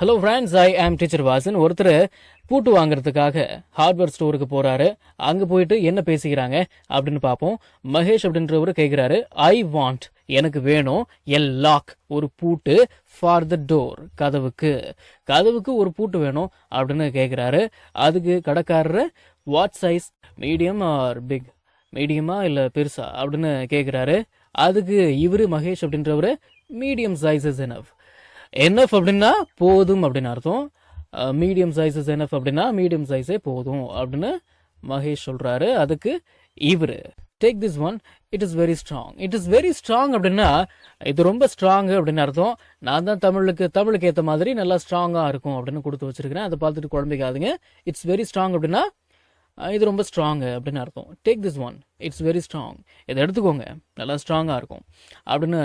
Hello friends I ஆம் teacher Vasan ஒருத்தர் பூட்டு வாங்குறதுக்காக ஹார்ட்வேர் ஸ்டோருக்கு போறாரு. அங்க போயிட்டு என்ன பேசிக்கிறாங்க அப்படின்னு பார்ப்போம் மகேஷ் அப்படின்றவர் கேட்கிறாரு ஐ வாண்ட் எனக்கு வேணும் எ லாக் ஒரு பூட்டு ஃபார் த டோர் கதவுக்கு. கதவுக்கு ஒரு பூட்டு வேணும் அப்படின்னு கேட்குறாரு அதுக்கு கடைக்காரர் what size medium or big மீடியமா இல்லை பெருசா? அப்படின்னு கேட்குறாரு அதுக்கு இவரு Mahesh அப்படின்றவரு medium size is enough enough அப்படின்னா போதும் அப்படின்னு அர்த்தம். மீடியம் சைஸஸ் என்எஃப் அப்படின்னா மீடியம் சைஸே போதும் அப்படின்னு மகேஷ் சொல்றாரு. அதுக்கு இவரு. Take this one it is very strong it is very strong அப்படின்னா இது ரொம்ப ஸ்ட்ராங் அப்படின்னு அர்த்தம். நான் தான் தமிழுக்கு தமிழுக்கு ஏற்ற மாதிரி நல்லா ஸ்ட்ராங்காக இருக்கும் அப்படின்னு கொடுத்து வச்சிருக்கிறேன். அதை பார்த்துட்டு குழம்பிக்காதுங்க. இட்ஸ் வெரி ஸ்ட்ராங் அப்படின்னா இது ரொம்ப ஸ்ட்ராங்கு அப்படின்னு அர்த்தம். Take this one it's very strong இதை எடுத்துக்கோங்க. நல்லா ஸ்ட்ராங்காக இருக்கும். அப்படின்னு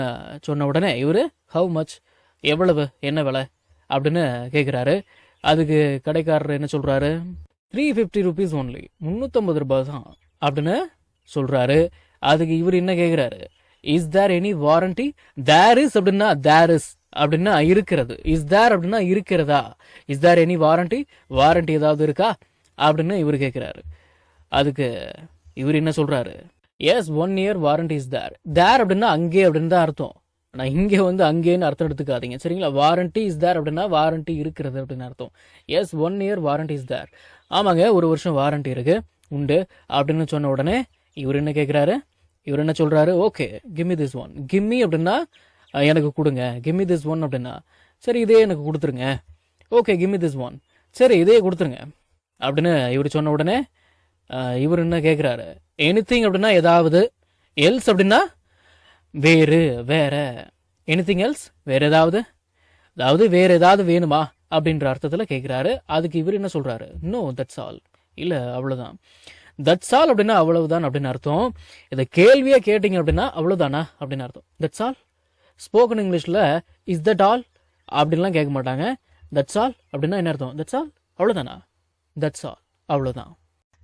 சொன்ன உடனே இவர் ஹவு மச் எவ்வளவு? என்ன விலை? அப்படின்னு கேட்குறாரு அதுக்கு கடைக்காரர் என்ன சொல்கிறாரு த்ரீ ஃபிஃப்டி ருபீஸ் ஒன்லி முந்நூற்றம்பது ரூபாய் தான் அப்படின்னு சொல்கிறாரு அதுக்கு இவர் என்ன கேட்குறாரு is there any warranty there is அப்படின்னா தேர் இஸ் அப்படின்னா இருக்கிறது. இஸ் தேர் அப்படின்னா இருக்கிறதா? Is there any warranty warranty ஏதாவது இருக்கா? அப்படின்னு இவர் கேட்குறாரு அதுக்கு இவர் என்ன சொல்கிறாரு yes one year warranty is there there அப்படின்னா அங்கே அப்படின்னு தான் அர்த்தம். ஆனால் இங்கே வந்து அங்கேன்னு அர்த்தம் எடுத்துக்காதீங்க. சரிங்களா? வாரண்டி இஸ் தேர் அப்படின்னா வாரண்டி இருக்கிறது அப்படின்னு அர்த்தம். Yes one year warranty is there ஆமாங்க ஒரு வருஷம் வாரண்டி இருக்கு. உண்டு. அப்படின்னு சொன்ன உடனே இவர் என்ன கேட்குறாரு இவர் என்ன சொல்றாரு? Okay gimme this one gimme அப்படின்னா எனக்கு கொடுங்க. கிம்மி திஸ் ஒன் அப்படின்னா சரி இதே எனக்கு கொடுத்துருங்க. ஓகே கிம்மி திஸ் ஒன் சரி இதே கொடுத்துருங்க. அப்படின்னு இவர் சொன்ன உடனே இவர் என்ன கேட்குறாரு எனிதிங் அப்படின்னா ஏதாவது. எல்ஸ் அப்படின்னா வேறு வேற. எனிதிங் எல்ஸ் வேற ஏதாவது? அதாவது வேற ஏதாவது வேணுமா? அப்படின்ற அர்த்தத்தில் கேட்குறாரு அதுக்கு இவர் என்ன சொல்றாரு? நோ தட்ஸ் ஆல் இல்லை அவ்வளோதான் தட்ஸ் ஆல் அப்படின்னா அவ்வளவுதான் அப்படின்னு அர்த்தம். இதை கேள்வியாக கேட்டிங்க அப்படின்னா அவ்வளோதானா அப்படின்னு அர்த்தம். தட்ஸ் ஆல் ஸ்போக்கன் இங்கிலீஷில் இஸ் தட் ஆல் அப்படின்லாம் கேட்க மாட்டாங்க. தட்ஸ் ஆல் அப்படின்னா என்ன அர்த்தம்? தட்ஸ் ஆல் அவ்வளோதானா தட்ஸ் ஆல் அவ்வளோதான்